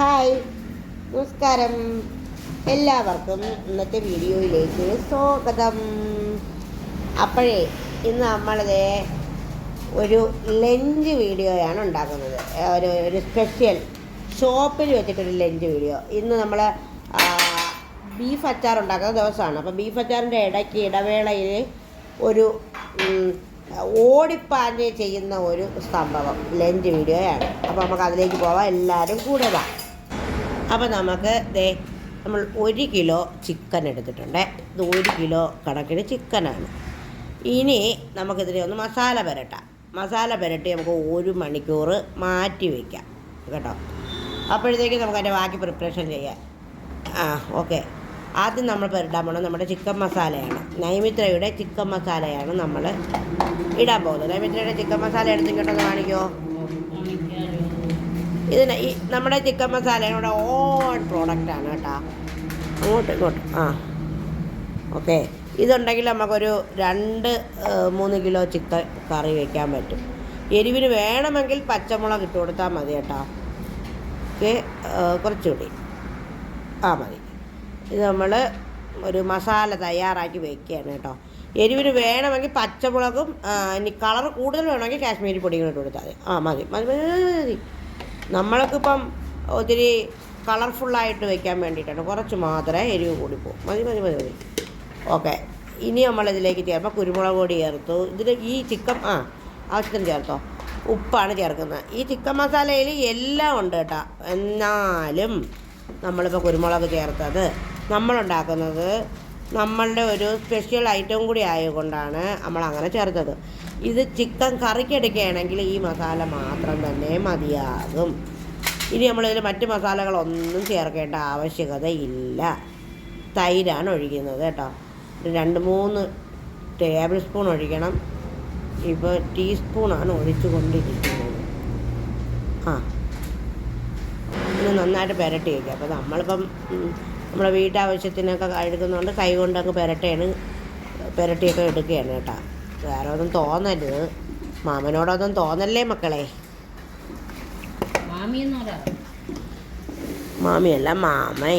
Hi. നമസ്കാരം. എല്ലാവർക്കും ഇന്നത്തെ വീഡിയോയിലേക്ക് സ്വാഗതം. അപ്പോഴേ ഇന്ന് നമ്മളത് ഒരു ലഞ്ച് വീഡിയോയാണ് ഉണ്ടാക്കുന്നത്. ഒരു ഒരു സ്പെഷ്യൽ ഷോപ്പിൽ വെച്ചിട്ടൊരു ലഞ്ച് വീഡിയോ. ഇന്ന് നമ്മൾ ബീഫ് അച്ചാർ ഉണ്ടാക്കുന്ന ദിവസമാണ്. അപ്പോൾ ബീഫ് അച്ചാറിന്റെ ഇടയ്ക്ക് ഇടവേളയിൽ ഒരു ഓടിപ്പാഞ്ഞ് ചെയ്യുന്ന ഒരു സംഭവം ലഞ്ച് വീഡിയോയാണ്. അപ്പോൾ നമുക്ക് അതിലേക്ക് പോവാം. എല്ലാവരും കൂടെ വാ. അപ്പോൾ നമുക്ക് ദേ നമ്മൾ ഒരു കിലോ ചിക്കൻ എടുത്തിട്ടുണ്ട്. ഇത് ഒരു കിലോ കണക്കിന് ചിക്കനാണ് ഇനി നമുക്കിതിനെ ഒന്ന് മസാല പുരട്ടാം. മസാല പുരട്ടി നമുക്ക് ഒരു മണിക്കൂർ മാറ്റി വയ്ക്കാം കേട്ടോ? അപ്പോഴത്തേക്ക് നമുക്ക് അതിന്റെ ബാക്കി പ്രിപ്പറേഷൻ ചെയ്യാം. ആ ഓക്കെ. ആദ്യം നമ്മൾ പുരട്ടാൻ പോകണം നമ്മുടെ ചിക്കൻ മസാലയാണ്. നൈമിത്രയുടെ ചിക്കൻ മസാലയാണ് നമ്മൾ ഇടാൻ പോകുന്നത്. നൈമിത്രയുടെ ചിക്കൻ മസാല എടുത്തിങ്ങോട്ടൊന്ന് കാണിക്കുമോ ഇതിന് ഈ നമ്മുടെ ചിക്കൻ മസാലയുടെ ഓൺ പ്രോഡക്റ്റാണ് കേട്ടോ. അങ്ങോട്ട് ഇങ്ങോട്ട്. ആ. ഓക്കെ ഇതുണ്ടെങ്കിൽ നമുക്കൊരു രണ്ട് മൂന്ന് കിലോ ചിക്കൻ കറി വയ്ക്കാൻ പറ്റും. എരിവിന് വേണമെങ്കിൽ പച്ചമുളക് ഇട്ട് കൊടുത്താൽ മതി കേട്ടോ. ഓക്കെ കുറച്ചുകൂടി. ആ മതി. ഇത് നമ്മൾ ഒരു മസാല തയ്യാറാക്കി വെക്കുകയാണ് കേട്ടോ. എരിവിന് വേണമെങ്കിൽ പച്ചമുളകും ഇനി കളർ കൂടുതൽ വേണമെങ്കിൽ കാശ്മീരി പൊടിയും ഇട്ട് കൊടുത്താൽ മതി. ആ മതി. മതി, മതി. നമ്മൾക്കിപ്പം ഒത്തിരി കളർഫുള്ളായിട്ട് വെക്കാൻ വേണ്ടിയിട്ടാണ്. കുറച്ച് മാത്രമേ എരിവ് കൂടി പോകും മതി മതി മതി മതി. ഓക്കെ. ഇനി നമ്മളിതിലേക്ക് ചേർപ്പം കുരുമുളക് പൊടി ചേർത്തു. ഇതിൽ ഈ ചിക്കൻ ആ ആവശ്യത്തിന് ചേർത്തോ. ഉപ്പാണ് ചേർക്കുന്നത്. ഈ ചിക്കൻ മസാലയിൽ എല്ലാം ഉണ്ട് കേട്ടോ. എന്നാലും നമ്മളിപ്പോൾ കുരുമുളക് ചേർത്തത് നമ്മളുണ്ടാക്കുന്നത് നമ്മളുടെ ഒരു സ്പെഷ്യൽ ഐറ്റം കൂടി ആയതുകൊണ്ടാണ് നമ്മൾ അങ്ങനെ ചേർത്തത്. ഇത് ചിക്കൻ കറിക്കെടുക്കുകയാണെങ്കിൽ ഈ മസാല മാത്രം തന്നെ മതിയാകും. ഇനി നമ്മളിതിൽ മറ്റ് മസാലകളൊന്നും ചേർക്കേണ്ട ആവശ്യകതയില്ല. തൈരാണ് ഒഴിക്കുന്നത് കേട്ടോ. രണ്ട് മൂന്ന് ടേബിൾ സ്പൂൺ ഒഴിക്കണം. ഇപ്പോൾ ടീസ്പൂണാണ് ഒഴിച്ചു കൊണ്ടിരിക്കുന്നത്. ആ. ഇത് നന്നായിട്ട് പുരട്ടി വയ്ക്കുക അപ്പോൾ നമ്മളിപ്പം നമ്മുടെ വീട്ടാവശ്യത്തിനൊക്കെ എടുക്കുന്നതുകൊണ്ട് കൈ കൊണ്ടൊക്കെ പുരട്ടിയാണ് പുരട്ടിയൊക്കെ എടുക്കുകയാണ് കേട്ടോ. വേറെ ഒന്നും തോന്നരുത്. മാമനോടൊന്നും തോന്നല്ലേ മക്കളെ? മാമി മാമിയല്ല മാമൈ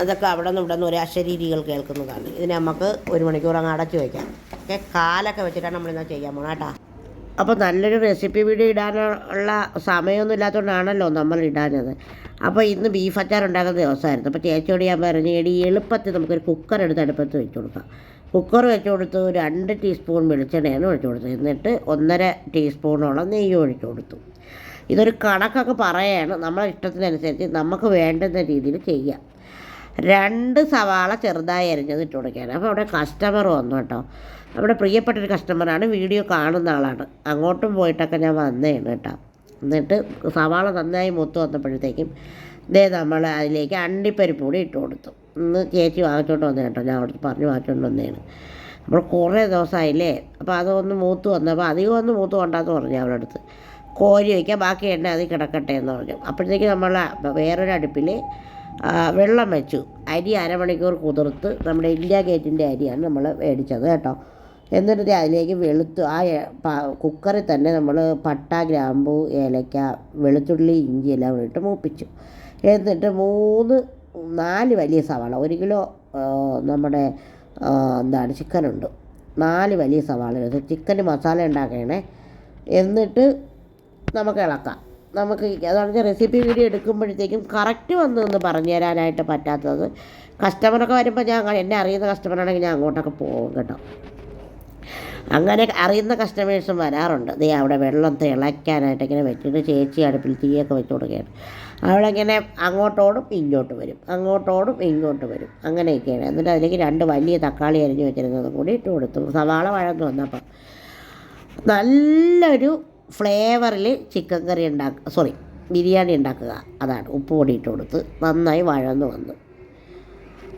അതൊക്കെ അവിടെ നിന്ന് ഇവിടെ നിന്ന് ഒരു അശരീരികൾ കേൾക്കുന്നതാണ്. ഇതിനെ നമുക്ക് ഒരു മണിക്കൂർ അങ്ങ് അടച്ചു വയ്ക്കാം. ഓക്കെ കാലൊക്കെ വെച്ചിട്ടാണ് നമ്മളിന്ന് ചെയ്യാൻ പോകണം കേട്ടോ. അപ്പോൾ നല്ലൊരു റെസിപ്പി വീഡിയോ ഇടാനുള്ള സമയമൊന്നും ഇല്ലാത്തതുകൊണ്ടാണല്ലോ നമ്മൾ ഇടാനത് അപ്പോൾ ഇന്ന് ബീഫ് അച്ചാർ ഉണ്ടാക്കുന്ന ദിവസമായിരുന്നു. അപ്പോൾ ചേച്ചിയോട് ഞാൻ പറഞ്ഞു എടി എളുപ്പത്തിൽ നമുക്കൊരു കുക്കർ എടുത്ത് അടുപ്പത്ത് വെച്ച് കൊടുക്കാം. കുക്കർ വെച്ച് കൊടുത്ത് രണ്ട് ടീസ്പൂൺ വെളിച്ചെണ്ണയാണ് ഒഴിച്ചു കൊടുത്തത്. എന്നിട്ട് ഒന്നര ടീസ്പൂണോളം നെയ്യ് ഒഴിച്ചു കൊടുത്തു. ഇതൊരു കണക്കൊക്കെ പറയാണ്. നമ്മളെ ഇഷ്ടത്തിനനുസരിച്ച് നമുക്ക് വേണ്ടുന്ന രീതിയിൽ ചെയ്യാം. രണ്ട് സവാള ചെറുതായി അരിഞ്ഞത് ഇട്ട് കൊടുക്കുകയാണ്. അപ്പോൾ അവിടെ കസ്റ്റമർ വന്നു കേട്ടോ. നമ്മുടെ പ്രിയപ്പെട്ടൊരു കസ്റ്റമറാണ് വീഡിയോ കാണുന്ന ആളാണ്. അങ്ങോട്ടും പോയിട്ടൊക്കെ ഞാൻ വന്നതാണ് കേട്ടോ. എന്നിട്ട് സവാള നന്നായി മൂത്ത് വന്നപ്പോഴത്തേക്കും ദേ നമ്മൾ അതിലേക്ക് അണ്ടിപ്പരിപ്പ് കൂടി ഇട്ട് കൊടുത്തു. ഇന്ന് ചേച്ചി വാങ്ങിച്ചോണ്ട് വന്നേ കേട്ടോ. ഞാൻ അവിടുത്തെ പറഞ്ഞ് വാങ്ങിച്ചോണ്ട് വന്നതാണ് നമ്മൾ കുറേ ദിവസമായില്ലേ അപ്പോൾ അതൊന്ന് മൂത്ത് വന്നപ്പോൾ അധികം ഒന്ന് മൂത്ത് കൊണ്ടാന്ന് പറഞ്ഞു അവരുടെ അടുത്ത്. കോരി വയ്ക്കുക ബാക്കി എണ്ണ അതിൽ കിടക്കട്ടെ എന്ന് പറഞ്ഞു. അപ്പോഴത്തേക്ക് നമ്മൾ വേറൊരു അടുപ്പിൽ വെള്ളം വെച്ചു. അരി അരമണിക്കൂർ കുതിർത്ത് നമ്മുടെ ഇന്ത്യ ഗേറ്റിന്റെ അരിയാണ് നമ്മൾ മേടിച്ചത് കേട്ടോ. എന്നിട്ട് അതിലേക്ക് വെളുത്ത് ആ കുക്കറിൽ തന്നെ നമ്മൾ പട്ട ഗ്രാമ്പു ഏലക്ക വെളുത്തുള്ളി ഇഞ്ചി എല്ലാം ഇട്ട് മൂപ്പിച്ചു. എന്നിട്ട് മൂന്ന് നാല് വലിയ സവാള ഒരു കിലോ നമ്മുടെ എന്താണ് ചിക്കനുണ്ട്. നാല് വലിയ സവാള എടുത്ത് ചിക്കൻ മസാല ഉണ്ടാക്കണേ. എന്നിട്ട് നമുക്ക് ഇളക്കാം. നമുക്ക് അതാണ് റെസിപ്പി വീഡിയോ എടുക്കുമ്പോഴത്തേക്കും കറക്റ്റ് വന്ന് എന്ന് പറഞ്ഞു തരാനായിട്ട് പറ്റാത്തത്. കസ്റ്റമറൊക്കെ വരുമ്പോൾ ഞാൻ എന്നെ അറിയുന്ന കസ്റ്റമറാണെങ്കിൽ ഞാൻ അങ്ങോട്ടൊക്കെ പോകും കേട്ടോ. അങ്ങനെ അറിയുന്ന കസ്റ്റമേഴ്സും വരാറുണ്ട്. ദേ അവിടെ വെള്ളം തിളയ്ക്കാനായിട്ട് ഇങ്ങനെ വെച്ചിട്ട് ചേച്ചി അടുപ്പിൽ തീയൊക്കെ വെച്ച് കൊടുക്കുകയാണ്. അവളിങ്ങനെ അങ്ങോട്ടോടും ഇങ്ങോട്ട് വരും. അങ്ങോട്ടോടും ഇങ്ങോട്ട് വരും. അങ്ങനെയൊക്കെയാണ്. എന്നിട്ട് അതിലേക്ക് രണ്ട് വലിയ തക്കാളി അരിഞ്ഞ് വെച്ചിരുന്നത് കൂടി ഇട്ട് കൊടുത്തു. സവാള വഴന്നു വന്നപ്പം നല്ലൊരു ഫ്ലേവറിൽ ചിക്കൻ കറി ഉണ്ടാക്കുക സോറി ബിരിയാണി ഉണ്ടാക്കുക. അതാണ്. ഉപ്പ് പൊടി ഇട്ട് കൊടുത്ത് നന്നായി വഴന്ന് വന്നു.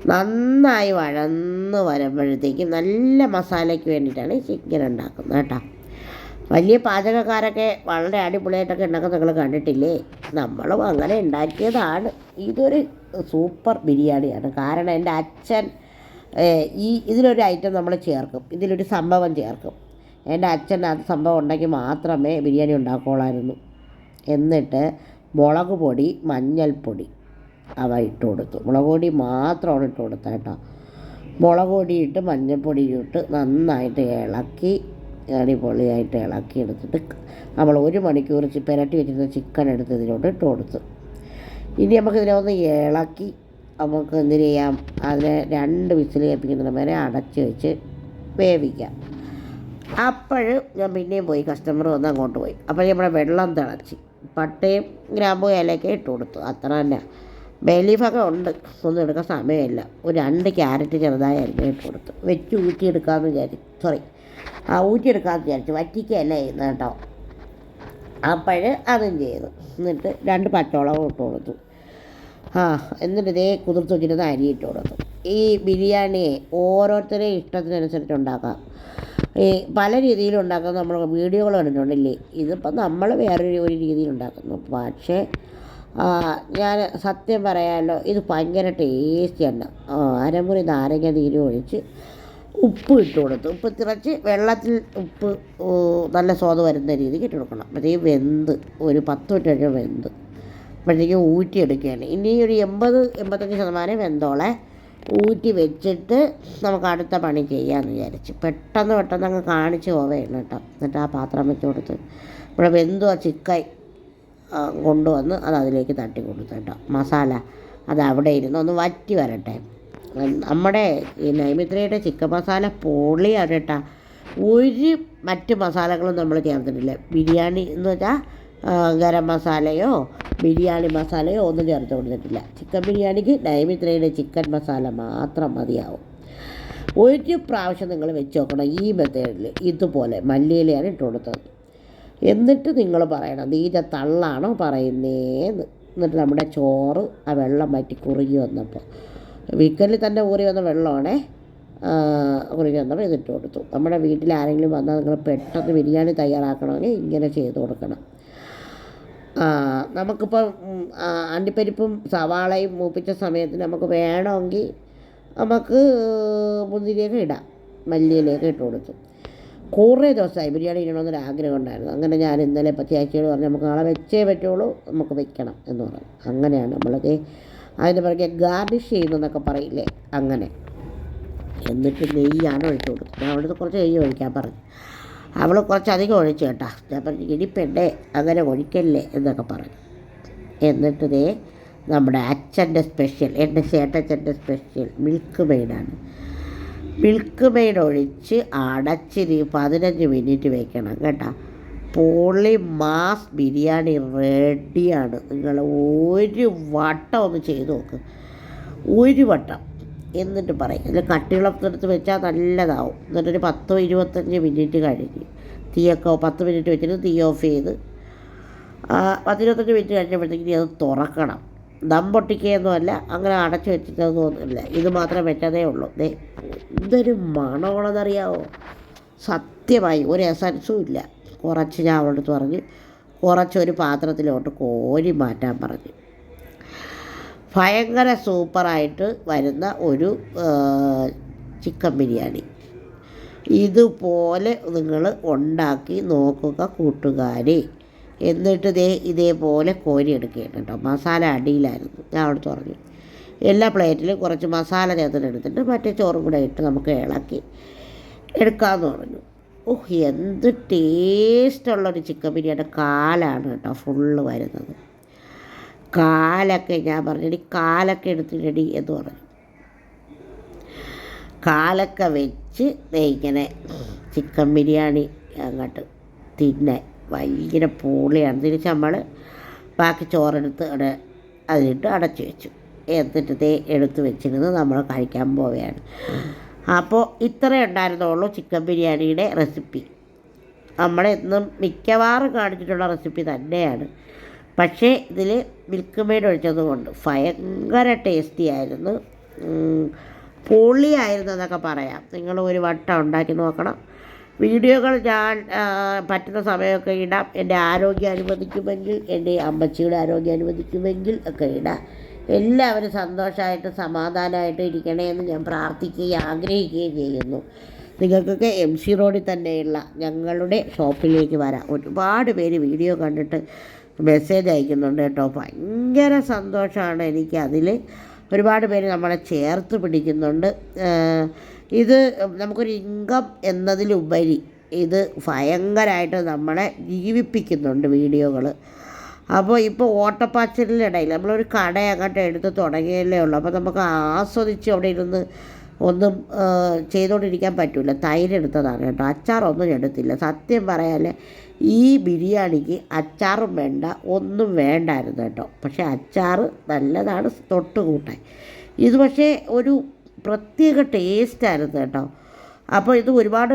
നന്നായി വഴന്ന് വരുമ്പോഴത്തേക്കും നല്ല മസാലയ്ക്ക് വേണ്ടിയിട്ടാണ് ചിക്കൻ ഉണ്ടാക്കുന്നത് കേട്ടോ. വലിയ പാചകക്കാരൊക്കെ വളരെ അടിപൊളിയായിട്ടൊക്കെ ഉണ്ടാക്കുന്ന നിങ്ങൾ കണ്ടിട്ടില്ലേ? നമ്മളും അങ്ങനെ ഉണ്ടാക്കിയതാണ്. ഇതൊരു സൂപ്പർ ബിരിയാണിയാണ്. കാരണം എന്റെ അച്ഛൻ ഈ ഇതിലൊരു ഐറ്റം നമ്മൾ ചേർക്കും. ഇതിലൊരു സംഭവം ചേർക്കും. എന്റെ അച്ഛൻ അത് സംഭവം ഉണ്ടെങ്കിൽ മാത്രമേ ബിരിയാണി ഉണ്ടാക്കുകയുള്ളായിരുന്നു. എന്നിട്ട് മുളക് പൊടി മഞ്ഞൾപ്പൊടി അവ ഇട്ട് കൊടുത്തു. മുളക് പൊടി മാത്രമാണ് ഇട്ട് കൊടുത്തത് കേട്ടോ. മുളക് ഇട്ട് മഞ്ഞൾപ്പൊടി ഇട്ട് നന്നായിട്ട് ഇളക്കി അടിപൊളിയായിട്ട് ഇളക്കി എടുത്തിട്ട് നമ്മൾ ഒരു മണിക്കൂർ പെരട്ടി വെച്ചിരുന്ന ചിക്കൻ എടുത്ത് ഇതിലോട്ട് ഇട്ട് കൊടുത്തു. ഇനി നമുക്ക് ഇതിനെ ഒന്ന് ഇളക്കി നമുക്ക് എന്തിനു ചെയ്യാം? അതിനെ രണ്ട് വിസിൽ കേൾപ്പിക്കുന്നതിന് വരെ അടച്ച് വെച്ച് വേവിക്കാം. അപ്പോൾ ഞാൻ പിന്നെയും പോയി കസ്റ്റമർ വന്ന് അങ്ങോട്ട് പോയി. അപ്പോൾ നമ്മുടെ വെള്ളം തിളച്ച്. പട്ടയും ഗ്രാമ്പും ഇലയൊക്കെ ഇട്ട് കൊടുത്തു. അത്ര തന്നെ. ബേലീഫൊക്കെ ഉണ്ട്. ഒന്നും എടുക്കാൻ സമയമില്ല. ഒരു രണ്ട് ക്യാരറ്റ് ചെറുതായി അരിഞ്ഞ് ഇട്ട് കൊടുത്തു. വെച്ച് ഊറ്റിയെടുക്കാമെന്ന് വിചാരിച്ചു സോറി ആ ഊറ്റിയെടുക്കാമെന്ന് വിചാരിച്ചു. വറ്റിക്കല്ല ചെയ്യുന്നത് കേട്ടോ. അപ്പോൾ അതും ചെയ്തു. എന്നിട്ട് രണ്ട് പച്ചവളവും ഇട്ട് കൊടുത്തു. ആ എന്നിട്ട് ഇതേ കുതിർത്ത് വെച്ചിരുന്ന അരി ഇട്ട് കൊടുത്തു. ഈ ബിരിയാണിയെ ഓരോരുത്തരെയും ഇഷ്ടത്തിനനുസരിച്ച് ഉണ്ടാക്കാം. ഈ പല രീതിയിലും ഉണ്ടാക്കാൻ നമ്മൾ വീഡിയോകൾ കണ്ടിട്ടുണ്ടല്ലേ? ഇതിപ്പോൾ നമ്മൾ വേറൊരു ഒരു രീതിയിൽ ഉണ്ടാക്കുന്നു. പക്ഷേ ഞാൻ സത്യം പറയാമല്ലോ ഇത് ഭയങ്കര ടേസ്റ്റിയാണ് അരമുറി നാരങ്ങ നീര് ഒഴിച്ച് ഉപ്പ് ഇട്ട് കൊടുത്തു. ഉപ്പ് തിളച്ച് വെള്ളത്തിൽ ഉപ്പ് നല്ല സ്വാദ് വരുന്ന രീതിക്ക് ഇട്ട് കൊടുക്കണം. അപ്പോഴത്തേക്ക് വെന്ത് ഒരു പത്ത് മിനിറ്റ് കഴിഞ്ഞ് വെന്ത്. അപ്പോഴത്തേക്കും ഊറ്റിയെടുക്കുകയാണ് ഇനി ഒരു എൺപത് എൺപത്തഞ്ച് ശതമാനം വെന്തോളെ. ഊറ്റി വെച്ചിട്ട് നമുക്ക് അടുത്ത പണി ചെയ്യാമെന്ന് വിചാരിച്ച്. പെട്ടെന്ന് പെട്ടെന്ന് അങ്ങ് കാണിച്ച് പോവുകയാണ് കേട്ടോ. എന്നിട്ട് ആ പാത്രം വെച്ച് കൊടുത്ത്. ഇവിടെ വെന്തു ആ ചിക്കൻ. ആ, കൊണ്ടുവന്ന് അത് അതിലേക്ക് തട്ടി കൊടുത്തിട്ട മസാല അത് അവിടെ ഇരുന്ന് ഒന്ന് വറ്റി വരട്ടെ. നമ്മുടെ നൈമിത്രയുടെ ചിക്കൻ മസാല പൊളിയാണ് കേട്ടോ. ഒരു മറ്റ് മസാലകളും നമ്മൾ ചേർത്തിട്ടില്ല. ബിരിയാണി എന്ന് വെച്ചാൽ ഗരം മസാലയോ ബിരിയാണി മസാലയോ ഒന്നും ചേർത്ത് കൊടുത്തിട്ടില്ല. ചിക്കൻ ബിരിയാണിക്ക് നൈമിത്രയുടെ ചിക്കൻ മസാല മാത്രം മതിയാവും. ഒരു പ്രാവശ്യം നിങ്ങൾ വെച്ച് നോക്കണം. ഈ മെത്തേഡിൽ ഇതുപോലെ മല്ലിയിലയാണ് ഇട്ട് കൊടുത്തത്. എന്നിട്ട് നിങ്ങൾ പറയണം നീച്ച തള്ളാണോ പറയുന്നേന്ന്. എന്നിട്ട് നമ്മുടെ ചോറ് ആ വെള്ളം വറ്റി കുറുകി വന്നപ്പോൾ വിക്കലിൽ തന്നെ ഊറി വന്ന വെള്ളമാണേ കുറുകി വന്നപ്പോൾ ഇതിട്ട് കൊടുത്തു. നമ്മുടെ വീട്ടിൽ ആരെങ്കിലും വന്നാൽ നിങ്ങൾ പെട്ടെന്ന് ബിരിയാണി തയ്യാറാക്കണമെങ്കിൽ ഇങ്ങനെ ചെയ്ത് കൊടുക്കണം. നമുക്കിപ്പോൾ അണ്ടിപ്പരിപ്പും സവാളയും മൂപ്പിച്ച സമയത്ത് നമുക്ക് വേണമെങ്കിൽ നമുക്ക് മുന്തിരിയൊക്കെ ഇടാം. മല്ലിയിലേക്ക് ഇട്ട് കൊടുത്തു. കുറേ ദിവസമായി ബിരിയാണി ഇടണമെന്നൊരു ആഗ്രഹം ഉണ്ടായിരുന്നു. അങ്ങനെ ഞാൻ ഇന്നലെ പത്തിയാഴ്ചയോട് പറഞ്ഞു നമുക്ക് നാളെ വെച്ചേ പറ്റുള്ളൂ നമുക്ക് വെക്കണം എന്ന് പറഞ്ഞു. അങ്ങനെയാണ് നമ്മളത് അതിന് പിറകെ ഗാർണിഷ് ചെയ്യുന്നതെന്നൊക്കെ പറയില്ലേ? അങ്ങനെ. എന്നിട്ട് നെയ്യാണ് ഒഴിച്ചു കൊടുത്തത് ഞാൻ അവിടുന്ന് കുറച്ച് നെയ്യ് ഒഴിക്കാൻ പറഞ്ഞു. അവൾ കുറച്ചധികം ഒഴിച്ചു കേട്ടാ. ഞാൻ പറഞ്ഞു ഇനി അങ്ങനെ ഒഴിക്കല്ലേ എന്നൊക്കെ പറഞ്ഞു. എന്നിട്ട് ദേ നമ്മുടെ അച്ഛന്റെ സ്പെഷ്യൽ എന്റെ ചേട്ടച്ചന്റെ സ്പെഷ്യൽ മിൽക്ക് മെയ്ഡാണ്. മിൽക്ക് മെയ്ഡ് ഒഴിച്ച് അടച്ചിരി പതിനഞ്ച് മിനിറ്റ് വെക്കണം കേട്ടോ. പൊളി മാസ് ബിരിയാണി റെഡിയാണ്. നിങ്ങൾ ഒരു വട്ടം ഒന്ന് ചെയ്ത് നോക്ക്. ഒരു വട്ടം. എന്നിട്ട് പറയും. ഇതിൽ കട്ടിളത്തെടുത്ത് വെച്ചാൽ നല്ലതാവും. എന്നിട്ടൊരു പത്തോ ഇരുപത്തഞ്ച് മിനിറ്റ് കഴിഞ്ഞ്. തീയൊക്കെ പത്ത് മിനിറ്റ് വെച്ചിട്ട് തീ ഓഫ് ചെയ്ത് പത്തിരുപത്തഞ്ച് മിനിറ്റ് കഴിഞ്ഞപ്പോഴത്തേക്ക് അത് തുറക്കണം. ദം പൊട്ടിക്കുകയൊന്നുമല്ല അങ്ങനെ അടച്ചു വെച്ചിട്ടൊന്നുമില്ല ഇത് മാത്രം വെച്ചതേ ഉള്ളൂ. ദേ എന്തൊരു മണമാണെന്നറിയാവോ? സത്യമായി ഒരു എസൻസും ഇല്ല. കുറച്ച് ഞാൻ അവളുടെ അടുത്ത് പറഞ്ഞ്. കുറച്ചൊരു പാത്രത്തിലോട്ട് കോരി മാറ്റാൻ പറഞ്ഞു. ഭയങ്കര സൂപ്പറായിട്ട് വരുന്ന ഒരു ചിക്കൻ ബിരിയാണി. ഇതുപോലെ നിങ്ങൾ ഉണ്ടാക്കി നോക്കുക കൂട്ടുകാരെ. എന്നിട്ട് ദേ ഇതേപോലെ കോരി കേട്ടോ. മസാല അടിയിലായിരുന്നു. ഞാൻ അവിടെ പറഞ്ഞു എല്ലാ പ്ലേറ്റിലും കുറച്ച് മസാല ചേർത്തിട്ട് എടുത്തിട്ട് മറ്റേ ചോറും കൂടെ ഇട്ട് നമുക്ക് ഇളക്കി എടുക്കാമെന്ന് പറഞ്ഞു. ഓഹ് എന്ത് ടേസ്റ്റുള്ളൊരു ചിക്കൻ ബിരിയാണി കാലാണ് കേട്ടോ ഫുള്ള് വരുന്നത്. കാലൊക്കെ ഞാൻ പറഞ്ഞിട്ട് കാലൊക്കെ എടുത്തിട്ടടി എന്ന് പറഞ്ഞു. കാലൊക്കെ വെച്ച് ഇങ്ങനെ ചിക്കൻ ബിരിയാണി അങ്ങോട്ട് തിന്നാൻ ഭയങ്കര പൊളിയാണ്. തിരിച്ച് നമ്മൾ ബാക്കി ചോറെടുത്ത് അവിടെ അതിലിട്ട് അടച്ചു വെച്ചു. എന്നിട്ട് ദേ എടുത്ത് വെച്ചിരുന്ന് നമ്മൾ കഴിക്കാൻ പോവുകയാണ്. അപ്പോൾ ഇത്രയേ ഉണ്ടായിരുന്നുള്ളൂ ചിക്കൻ ബിരിയാണിയുടെ റെസിപ്പി. നമ്മളെന്നും മിക്കവാറും കാണിച്ചിട്ടുള്ള റെസിപ്പി തന്നെയാണ്. പക്ഷേ ഇതിൽ മിൽക്ക് മെയ്ഡ് ഒഴിച്ചത് കൊണ്ട് ഭയങ്കര ടേസ്റ്റി ആയിരുന്നു. പൊളിയായിരുന്നു എന്നൊക്കെ പറയാം. നിങ്ങൾ ഒരു വട്ടം ഉണ്ടാക്കി നോക്കണം. വീഡിയോകൾ ഞാൻ പറ്റുന്ന സമയമൊക്കെ ഇടാം. എന്റെ ആരോഗ്യം അനുവദിക്കുമെങ്കിൽ എന്റെ അമ്മച്ചിയുടെ ആരോഗ്യം അനുവദിക്കുമെങ്കിൽ ഒക്കെ ഇടാം. എല്ലാവരും സന്തോഷമായിട്ട് സമാധാനമായിട്ട് ഇരിക്കണേ എന്ന് ഞാൻ പ്രാർത്ഥിക്കുകയും ആഗ്രഹിക്കുകയും ചെയ്യുന്നു. നിങ്ങൾക്കൊക്കെ എം സി റോഡിൽ തന്നെയുള്ള ഞങ്ങളുടെ ഷോപ്പിലേക്ക് വരാം. ഒരുപാട് പേര് വീഡിയോ കണ്ടിട്ട് മെസ്സേജ് അയക്കുന്നുണ്ട് കേട്ടോ. ഭയങ്കര സന്തോഷമാണ് എനിക്ക് അതിൽ. ഒരുപാട് പേര് നമ്മളെ ചേർത്ത് പിടിക്കുന്നുണ്ട്. ഇത് നമുക്കൊരു ഇൻകം എന്നതിലുപരി ഇത് ഭയങ്കരമായിട്ട് നമ്മളെ ജീവിപ്പിക്കുന്നുണ്ട് വീഡിയോകൾ. അപ്പോൾ ഇപ്പോൾ ഓട്ടപ്പാച്ചിലിനിടയിൽ നമ്മളൊരു കട അങ്ങോട്ട് എടുത്ത് തുടങ്ങിയല്ലേ ഉള്ളൂ. അപ്പോൾ നമുക്ക് ആസ്വദിച്ച് അവിടെ ഇരുന്ന് ഒന്നും ചെയ്തുകൊണ്ടിരിക്കാൻ പറ്റില്ല തൈര് എടുത്തതാണ് കേട്ടോ. അച്ചാറൊന്നും എടുത്തില്ല. സത്യം പറയാൻ ഈ ബിരിയാണിക്ക് അച്ചാറും വേണ്ട ഒന്നും വേണ്ടായിരുന്നു കേട്ടോ. പക്ഷേ അച്ചാറ് നല്ലതാണ് തൊട്ട് കൂട്ടാൻ ഇത് പക്ഷേ ഒരു പ്രത്യേക ടേസ്റ്റായിരുന്നു കേട്ടോ. അപ്പോൾ ഇത് ഒരുപാട്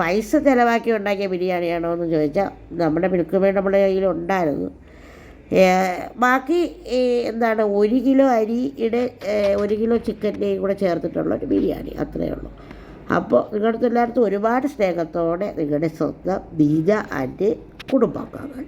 പൈസ ചിലവാക്കി ഉണ്ടാക്കിയ ബിരിയാണിയാണോ എന്ന് ചോദിച്ചാൽ നമ്മുടെ മിൽക്ക് നമ്മുടെ കയ്യിൽ ഉണ്ടായിരുന്നു. ബാക്കി എന്താണ് ഒരു കിലോ അരിയുടെ ഒരു കിലോ ചിക്കന്റെയും കൂടെ ചേർത്തിട്ടുള്ള ഒരു ബിരിയാണി അത്രയേ ഉള്ളൂ. അപ്പോൾ നിങ്ങളുടെ എല്ലായിടത്തും ഒരുപാട് സ്നേഹത്തോടെ നിങ്ങളുടെ സ്വന്തം ബീജ ആൻഡ് കുടുംബാംഗങ്ങൾ.